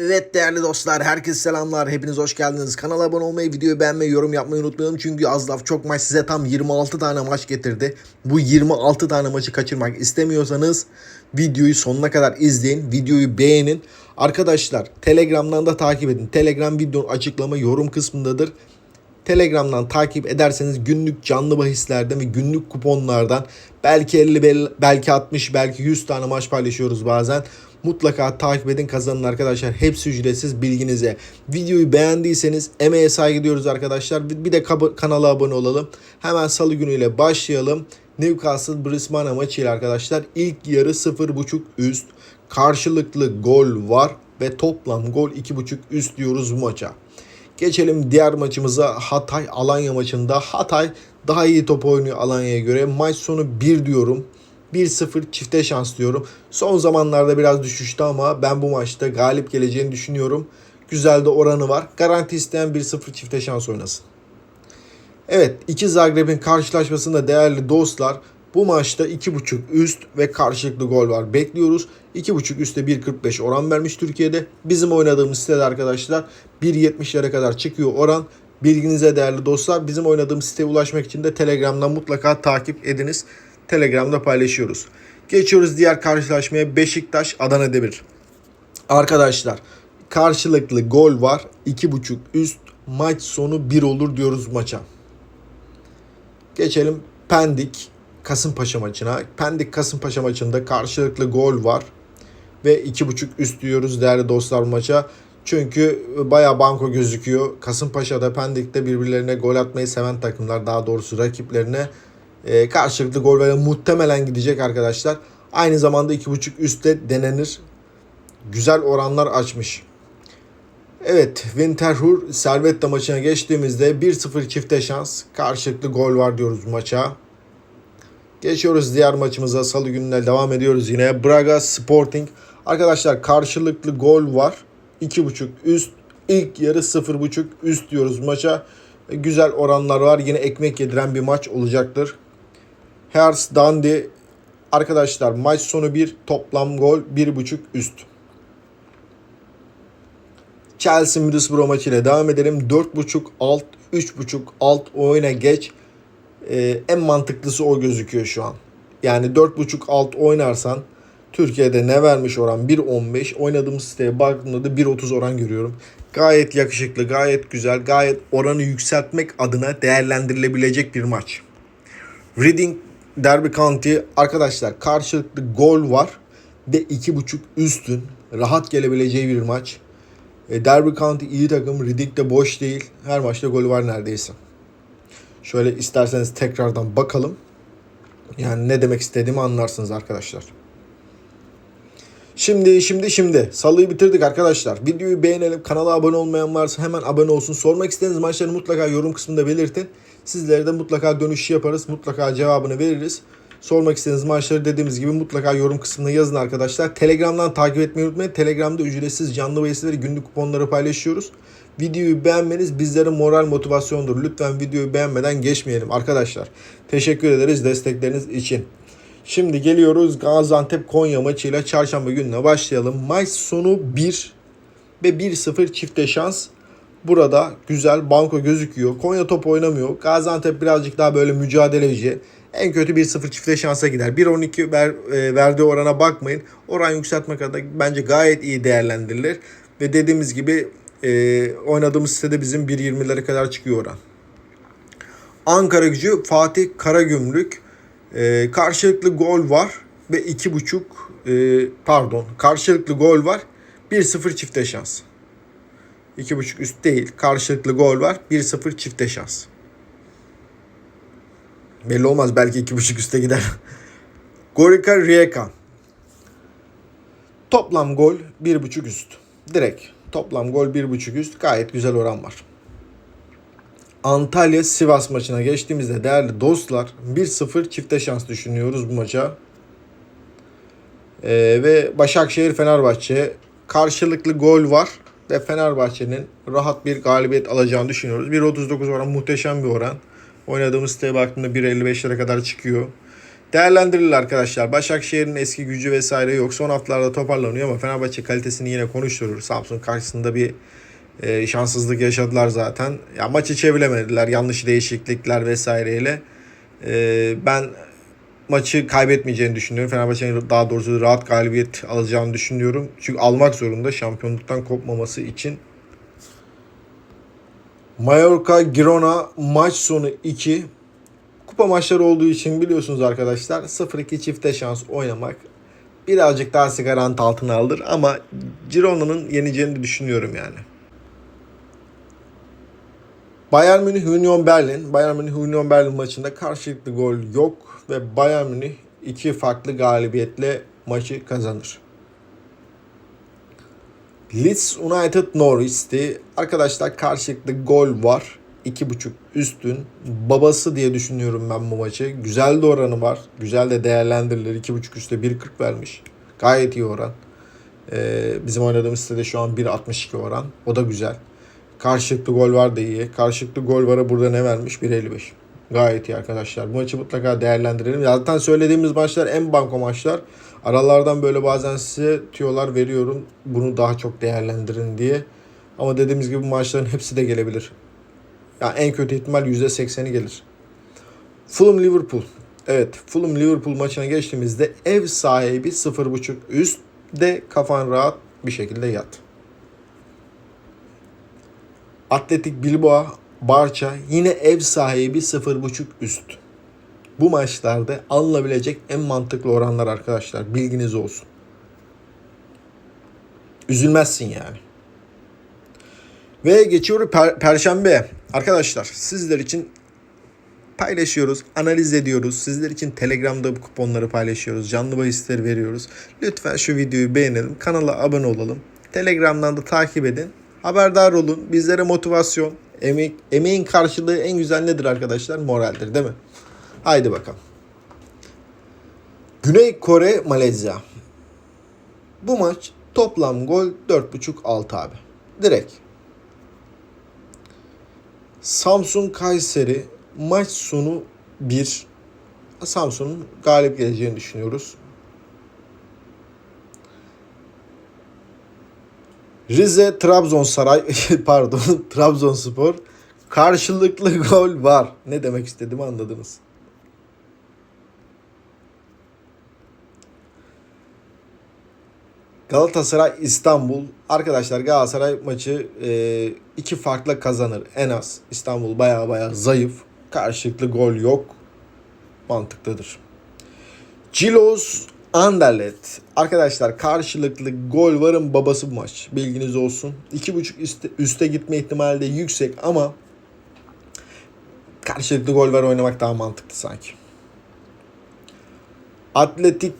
Evet değerli dostlar, herkese selamlar. Hepiniz hoş geldiniz. Kanala abone olmayı, videoyu beğenmeyi, yorum yapmayı unutmayalım. Çünkü az laf çok maç size tam 26 tane maç getirdi. Bu 26 tane maçı kaçırmak istemiyorsanız videoyu sonuna kadar izleyin. Videoyu beğenin. Arkadaşlar Telegram'dan da takip edin. Telegram videonun açıklama yorum kısmındadır. Telegram'dan takip ederseniz günlük canlı bahislerden ve günlük kuponlardan belki 50 bel- belki 60 belki 100 tane maç paylaşıyoruz bazen. Mutlaka takip edin kazanın arkadaşlar. Hepsi ücretsiz bilginize. Videoyu beğendiyseniz emeğe saygı diyoruz arkadaşlar. Bir de kanala abone olalım. Hemen salı günüyle başlayalım. Newcastle Brisbane maçıyla arkadaşlar ilk yarı 0.5 üst. Karşılıklı gol var ve toplam gol 2.5 üst diyoruz bu maça. Geçelim diğer maçımıza Hatay Alanya maçında. Hatay daha iyi top oynuyor Alanya'ya göre. Maç sonu 1 diyorum. 1-0 çifte şans diyorum. Son zamanlarda biraz düşüştü ama ben bu maçta galip geleceğini düşünüyorum. Güzel de oranı var. Garanti isteyen 1-0 çifte şans oynasın. Evet iki Zagreb'in karşılaşmasında değerli dostlar bu maçta 2.5 üst ve karşılıklı gol var. Bekliyoruz. 2.5 üstte 1.45 oran vermiş Türkiye'de. Bizim oynadığımız sitede arkadaşlar 1.70'lere kadar çıkıyor oran. Bilginize değerli dostlar bizim oynadığımız siteye ulaşmak için de Telegram'dan mutlaka takip ediniz. Telegram'da paylaşıyoruz. Geçiyoruz diğer karşılaşmaya Beşiktaş Adana Demir. Arkadaşlar karşılıklı gol var. 2.5 üst maç sonu 1 olur diyoruz maça. Geçelim Pendik Kasımpaşa maçına. Pendik Kasımpaşa maçında karşılıklı gol var. Ve 2.5 üst diyoruz değerli dostlar maça. Çünkü baya banko gözüküyor. Kasımpaşa'da Pendik'te birbirlerine gol atmayı seven takımlar. Daha doğrusu rakiplerine e, karşılıklı gol veren muhtemelen gidecek arkadaşlar. Aynı zamanda 2.5 üstte denenir. Güzel oranlar açmış. Evet Winterthur Servette maçına geçtiğimizde 1-0 çifte şans karşılıklı gol var diyoruz maça. Geçiyoruz diğer maçımıza salı gününe devam ediyoruz yine. Braga Sporting. Arkadaşlar karşılıklı gol var. 2.5 üst. İlk yarı 0.5 üst diyoruz maça. Güzel oranlar var. Yine ekmek yediren bir maç olacaktır. Hearts Dundee. Arkadaşlar maç sonu 1 toplam gol 1.5 üst. Chelsea Middlesbrough maçıyla devam edelim. 4.5 alt, 3.5 alt oyuna geç. Ee, en mantıklısı o gözüküyor şu an. Yani 4.5 alt oynarsan Türkiye'de ne vermiş oran? 1.15. Oynadığımız siteye baktığımda da 1.30 oran görüyorum. Gayet yakışıklı, gayet güzel, gayet oranı yükseltmek adına değerlendirilebilecek bir maç. Reading Derby County arkadaşlar karşılıklı gol var ve 2.5 üstün rahat gelebileceği bir maç. E, Derby County iyi takım. Riddick de boş değil. Her maçta golü var neredeyse. Şöyle isterseniz tekrardan bakalım. Yani ne demek istediğimi anlarsınız arkadaşlar. Şimdi şimdi şimdi salıyı bitirdik arkadaşlar. Videoyu beğenelim. Kanala abone olmayan varsa hemen abone olsun. Sormak istediğiniz maçları mutlaka yorum kısmında belirtin. Sizlere de mutlaka dönüş yaparız. Mutlaka cevabını veririz. Sormak istediğiniz maçları dediğimiz gibi mutlaka yorum kısmına yazın arkadaşlar. Telegram'dan takip etmeyi unutmayın. Telegram'da ücretsiz canlı bahisleri günlük kuponları paylaşıyoruz. Videoyu beğenmeniz bizlere moral motivasyondur. Lütfen videoyu beğenmeden geçmeyelim arkadaşlar. Teşekkür ederiz destekleriniz için. Şimdi geliyoruz Gaziantep Konya maçıyla çarşamba gününe başlayalım. Maç sonu 1 ve 1-0 çifte şans. Burada güzel banko gözüküyor. Konya top oynamıyor. Gaziantep birazcık daha böyle mücadeleci. En kötü 1-0 çifte şansa gider. 1-12 ver, e, verdiği orana bakmayın. Oran yükseltmek adına bence gayet iyi değerlendirilir. Ve dediğimiz gibi e, oynadığımız sitede bizim 1.20'lere kadar çıkıyor oran. Ankara gücü Fatih Karagümrük. E, karşılıklı gol var ve 2.5 e, pardon karşılıklı gol var. 1-0 çifte şans. 2.5 üst değil. Karşılıklı gol var. 1-0 çifte şans. Belli olmaz belki 2.5 üste gider. Gorica Rijeka. Toplam gol 1.5 üst. Direkt toplam gol 1.5 üst. Gayet güzel oran var. Antalya Sivas maçına geçtiğimizde değerli dostlar 1-0 çifte şans düşünüyoruz bu maça. Ee, ve Başakşehir Fenerbahçe karşılıklı gol var ve Fenerbahçe'nin rahat bir galibiyet alacağını düşünüyoruz. 1.39 oran muhteşem bir oran. Oynadığımız siteye baktığımda 1.55'lere kadar çıkıyor. Değerlendirilir arkadaşlar. Başakşehir'in eski gücü vesaire yok. Son haftalarda toparlanıyor ama Fenerbahçe kalitesini yine konuşturur. Samsun karşısında bir e, şanssızlık yaşadılar zaten. Ya maçı çeviremediler. Yanlış değişiklikler vesaireyle. E, ben maçı kaybetmeyeceğini düşünüyorum. Fenerbahçe'nin daha doğrusu rahat galibiyet alacağını düşünüyorum. Çünkü almak zorunda şampiyonluktan kopmaması için. Mallorca Girona maç sonu 2. Kupa maçları olduğu için biliyorsunuz arkadaşlar 0-2 çifte şans oynamak birazcık daha sizi garanti altına alır ama Girona'nın yeneceğini düşünüyorum yani. Bayern Münih Union Berlin. Bayern Münih Union Berlin maçında karşılıklı gol yok ve Bayern Münih iki farklı galibiyetle maçı kazanır. Leeds United Norwich'ti. Arkadaşlar karşılıklı gol var. 2.5 üstün. Babası diye düşünüyorum ben bu maçı. Güzel de oranı var. Güzel de değerlendirilir. 2.5 üstte 1.40 vermiş. Gayet iyi oran. Ee, bizim oynadığımız sitede şu an 1.62 oran. O da güzel. Karşılıklı gol var da iyi. Karşılıklı gol vara burada ne vermiş? 1.55. Gayet iyi arkadaşlar. Bu maçı mutlaka değerlendirelim. Zaten söylediğimiz maçlar en banko maçlar. Aralardan böyle bazen size tüyolar veriyorum. Bunu daha çok değerlendirin diye. Ama dediğimiz gibi bu maçların hepsi de gelebilir. Yani en kötü ihtimal %80'i gelir. Fulham Liverpool. Evet Fulham Liverpool maçına geçtiğimizde ev sahibi 0.5 üst de kafan rahat bir şekilde yat. Atletik Bilbao Barça yine ev sahibi 0.5 üst. Bu maçlarda alınabilecek en mantıklı oranlar arkadaşlar. Bilginiz olsun. Üzülmezsin yani. Ve geçiyoruz per- Perşembe. Arkadaşlar sizler için paylaşıyoruz, analiz ediyoruz. Sizler için Telegram'da bu kuponları paylaşıyoruz. Canlı bahisleri veriyoruz. Lütfen şu videoyu beğenelim. Kanala abone olalım. Telegram'dan da takip edin. Haberdar olun. Bizlere motivasyon, emek, emeğin karşılığı en güzel nedir arkadaşlar? Moraldir değil mi? Haydi bakalım. Güney Kore, Malezya. Bu maç toplam gol 4.5 6 abi. Direkt. Samsun Kayseri maç sonu 1. Samsun'un galip geleceğini düşünüyoruz. Rize Trabzonsaray pardon Trabzonspor karşılıklı gol var. Ne demek istediğimi anladınız. Galatasaray İstanbul. Arkadaşlar Galatasaray maçı e, iki farkla kazanır en az. İstanbul baya baya zayıf. Karşılıklı gol yok. Mantıklıdır. Cilos Anderlet. Arkadaşlar karşılıklı gol varın babası bu maç. Bilginiz olsun. 2.5 üste, üste gitme ihtimali de yüksek ama karşılıklı gol var oynamak daha mantıklı sanki. Atletik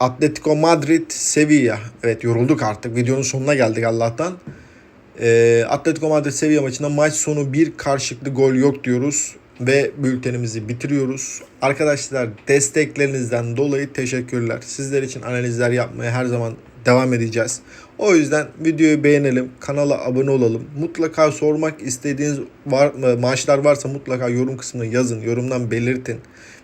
Atletico Madrid Sevilla. Evet yorulduk artık. Videonun sonuna geldik Allah'tan. Ee, Atletico Madrid Sevilla maçında maç sonu bir karşılıklı gol yok diyoruz ve bültenimizi bitiriyoruz. Arkadaşlar desteklerinizden dolayı teşekkürler. Sizler için analizler yapmaya her zaman devam edeceğiz. O yüzden videoyu beğenelim, kanala abone olalım. Mutlaka sormak istediğiniz var, maçlar varsa mutlaka yorum kısmına yazın, yorumdan belirtin.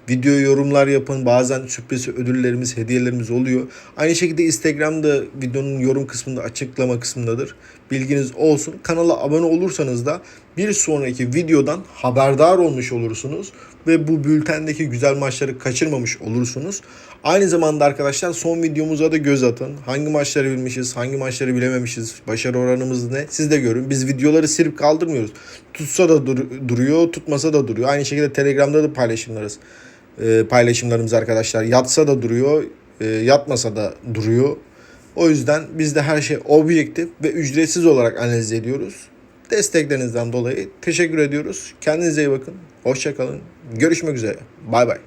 Video yorumlar yapın. Bazen sürpriz ödüllerimiz, hediyelerimiz oluyor. Aynı şekilde Instagram'da videonun yorum kısmında, açıklama kısmındadır. Bilginiz olsun. Kanala abone olursanız da bir sonraki videodan haberdar olmuş olursunuz ve bu bültendeki güzel maçları kaçırmamış olursunuz. Aynı zamanda arkadaşlar son videomuza da göz atın. Hangi maçları bilmişiz, hangi maçları bilememişiz, başarı oranımız ne? Siz de görün. Biz videoları silip kaldırmıyoruz. Tutsa da dur- duruyor, tutmasa da duruyor. Aynı şekilde Telegram'da da paylaşımlarız. Ee, paylaşımlarımız arkadaşlar. Yatsa da duruyor, e, yatmasa da duruyor. O yüzden biz de her şey objektif ve ücretsiz olarak analiz ediyoruz. Desteklerinizden dolayı teşekkür ediyoruz. Kendinize iyi bakın. Hoşçakalın. Görüşmek üzere. Bay bay.